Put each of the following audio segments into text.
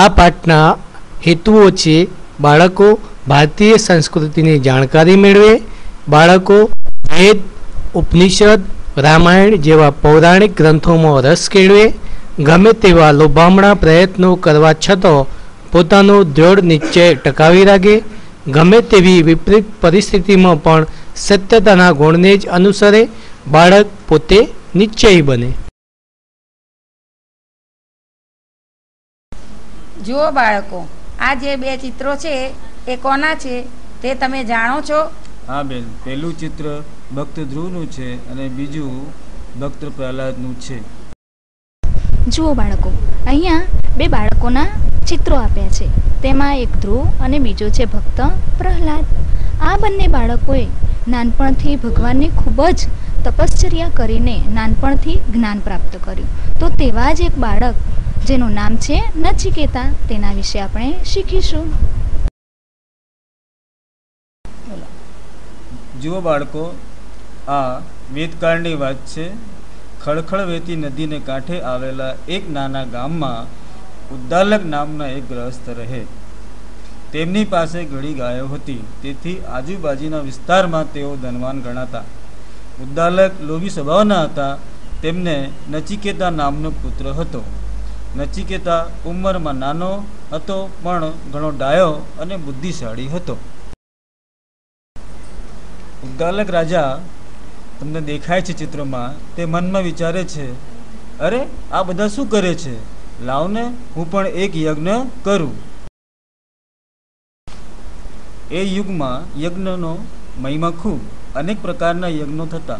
આ પાઠના હેતુઓ છે, બાળકો ભારતીય સંસ્કૃતિની જાણકારી મેળવે, બાળકો વેદ, ઉપનિષદ, રામાયણ જેવા પૌરાણિક ગ્રંથોમાં રસ કેળવે, ગમે તેવા લોભામણા પ્રયત્નો કરવા છતાં પોતાનો દ્રઢ નિશ્ચય ટકાવી રાખે, ગમે તેવી વિપરીત પરિસ્થિતિમાં પણ સત્યતાના ગુણને જ અનુસરે, બાળક પોતે નિશ્ચયી બને. જુઓ બાળકો આ જે બે ચિત્રો છે એ કોના છે? તે તમે જાણો છો? હા બેન. પહેલું ચિત્ર ભક્ત ધ્રુવનું છે અને બીજું ભક્ત પ્રહલાદનું છે. જુઓ બાળકો અહીંયા બે બાળકોના ચિત્રો આપ્યા છે. તેમાં એક ધ્રુવ અને બીજો છે ભક્ત પ્રહલાદ. આ બંને બાળકોએ નાનપણથી ભગવાનની ખૂબ જ તપશ્ચર્યા કરીને નાનપણથી જ્ઞાન પ્રાપ્ત કર્યું. તો તેવા જ એક બાળક જેનું નામ છે નચિકેતા. તેના વિશે આપણે શીખીશું. જુઓ બાળકો, આ વેદકાળની વાત છે. ખળખળ વેતી નદીને કાંઠે આવેલા એક નાના ગામમાં ઉદ્દાલક નામના એક ગ્રહસ્થ રહે. તેમની પાસે ઘણી ગાયો હતી. તેથી આજુબાજુના વિસ્તારમાં તેઓ ધનવાન ગણાતા. ઉદ્દાલક લોભી સ્વભાવના હતા. તેમને નચિકેતા નામનો પુત્ર હતો. નચિકેતા ઉંમરમાં નાનો હતો, પણ ઘણો ડાયો અને બુદ્ધિશાળી હતો. ઉદ્દાલક રાજા તમને દેખાય છે ચિત્રમાં, તે મનમાં વિચારે છે, અરે, આ બધા શું કરે છે? લાવને, હું પણ એક યજ્ઞ કરું. એ યુગમાં યજ્ઞનો મહિમા ખૂબ, અનેક પ્રકારના યજ્ઞો થતા.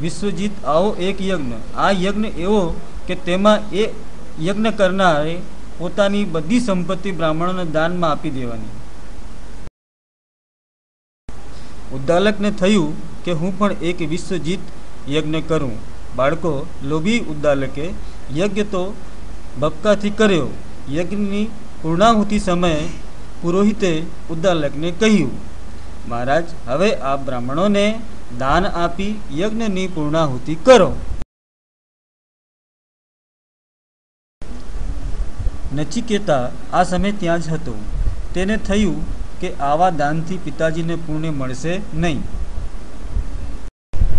વિશ્વજીત, આવો એક યજ્ઞ. આ યજ્ઞ એવો કે તેમાં એ યજ્ઞ કરનારે પોતાની બધી સંપત્તિ બ્રાહ્મણોને દાનમાં આપી દેવાની. ઉદ્દાલકને થયું કે હું પણ એક વિશ્વજીત યજ્ઞ કરું. બાળકો, લોભી ઉદ્દાલકે યજ્ઞ તો ભપકાથી કર્યો. યજ્ઞની પૂર્ણાહુતિ સમયે પુરોહિતે ઉદ્દાલકને કહ્યું, મહારાજ, હવે આ બ્રાહ્મણોને દાન આપી યજ્ઞની પૂર્ણાહુતિ કરો. નચિકેતા આ સમય ત્યાં જ હતો. તેને થયું કે આવા દાનથી પિતાજીને પુણ્ય મળશે નહીં.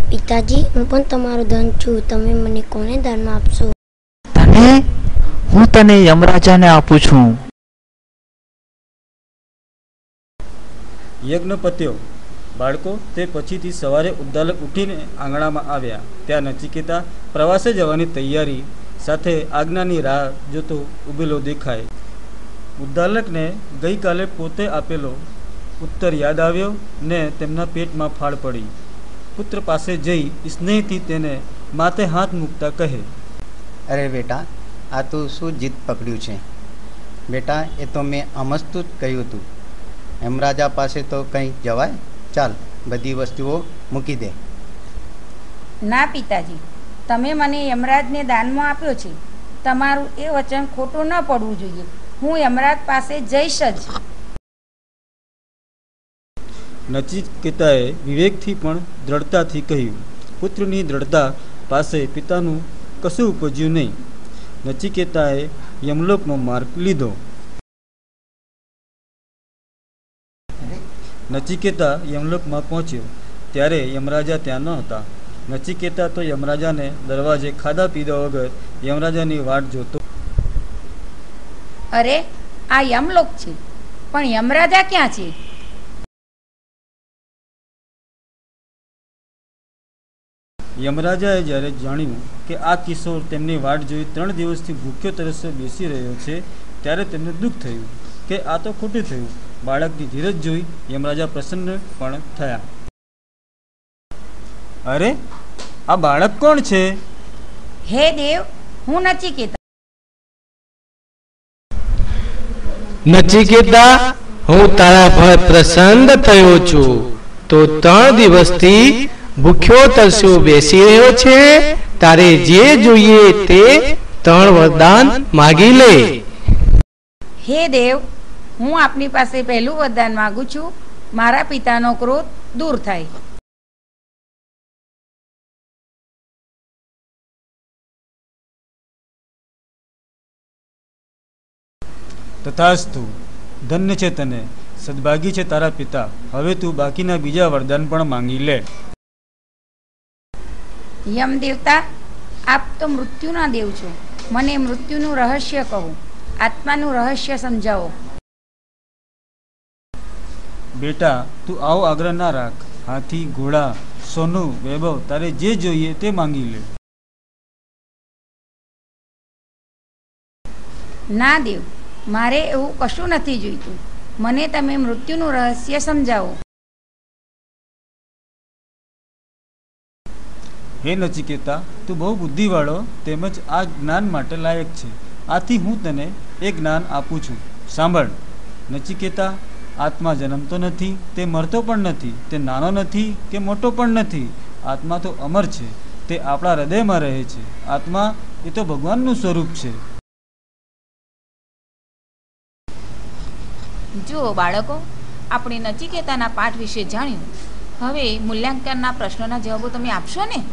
પિતાજી હું પણ તમારો ધન છું. તમે મને કોને દાનમાં આપશો? તને હું તને યમરાજાને આપું છું. યજ્ઞ પત્યો. બાળકો તે પછીથી સવારે ઉદ્દાલક ઉઠીને આંગણામાં આવ્યા. ત્યાં નચિકેતા પ્રવાસે જવાની તૈયારી સાથે આજ્ઞાની રાહ જોતો ઊભેલો દેખાય. ઉદ્દાલકને ગઈકાલે પોતે આપેલો ઉત્તર યાદ આવ્યો ને તેમના પેટમાં ફાળ પડી. પુત્ર પાસે જઈ સ્નેહથી તેને માથે હાથ મૂકતા કહે અરે બેટા આ તું શું જીત પકડ્યું છે? બેટા એ તો મેં અમસ્તું જ કહ્યું હતું હેમરાજા પાસે તો કંઈ જવાય? ચાલ બધી વસ્તુઓ મૂકી દે. ના પિતાજી તમે મને યમરાજને દાનમાં આપ્યો છે. તમારું એ વચન ખોટું ન પડવું જોઈએ. હું યમરાજ પાસે જઈશ જ. નચિકેતાએ વિવેકથી પણ દ્રઢતાથી કહ્યું, પુત્રની દ્રઢતા પાસે પિતાનું કશું ઉપજ્યું નહીં. નચિકેતાએ યમલોકનો માર્ગ લીધો. નચિકેતા યમલોકમાં પહોંચ્યો. ત્યારે યમરાજા ત્યાં ન હતા. નચિકેતા તો યમરાજાને દરવાજે ખાધા પીધા વગર યમરાજાની વાટ જોતો અરે આ યમલોક છે. પણ યમરાજા ક્યાં છે? યમરાજાએ જ્યારે જાણ્યું કે આ કિશોર તેમની વાટ જોઈ ત્રણ દિવસથી ભૂખ્યો તરસ્યો બેસી રહ્યો છે ત્યારે તેમને દુઃખ થયું કે આ તો ખોટું થયું. બાળકની ધીરજ જોઈ યમરાજા પ્રસન્ન પણ થયા. અરે આ બાળક કોણ છે? હે દેવ હું નચિકેતા. નચિકેતા હું તારા પર પ્રસન્ન થયો છું. તો ત્રણ દિવસથી ભૂખ્યો તરસ્યો બેસી રહ્યો છે. તારે જે જોઈએ તે ત્રણ વરદાન માગી લે. હે દેવ હું આપની પાસે પહેલું વરદાન માગું છું. મારા પિતાનો ક્રોધ દૂર થાય. તથાસ્તુ ધન્ય છે તને સદભાગી છે તારા પિતા હવે તું બાકીના બીજા વરદાન પણ માંગી લે. યમ દેવતા આપ તો મૃત્યુના દેવ છો. મને મૃત્યુનું રહસ્ય કહો આત્માનું રહસ્ય સમજાવો. બેટા તું આવો આગ્રહ ના રાખ. હાથી ઘોડા સોનું વૈભવ તારે જે જોઈએ તે માંગી લે. ના દેવ મારે એવું કશું નથી જોઈતું. મને તમે મૃત્યુનું રહસ્ય સમજાવો. હે નચિકેતા, તું બહુ બુદ્ધિવાળો, તેમજ આ જ્ઞાન માટે લાયક છે. આથી હું તને એ જ્ઞાન આપું છું. સાંભળ. નચિકેતા, આત્મા જન્મતો નથી, તે મરતો પણ નથી, તે નાનો નથી, કે મોટો પણ નથી. આત્મા તો અમર છે, તે આપણા હૃદયમાં રહે છે. આત્મા એ તો ભગવાનનું સ્વરૂપ છે. જુઓ બાળકો આપણે નચિકેતાના પાઠ વિશે જાણ્યું. હવે મૂલ્યાંકનના પ્રશ્નોના જવાબો તમે આપશો ને?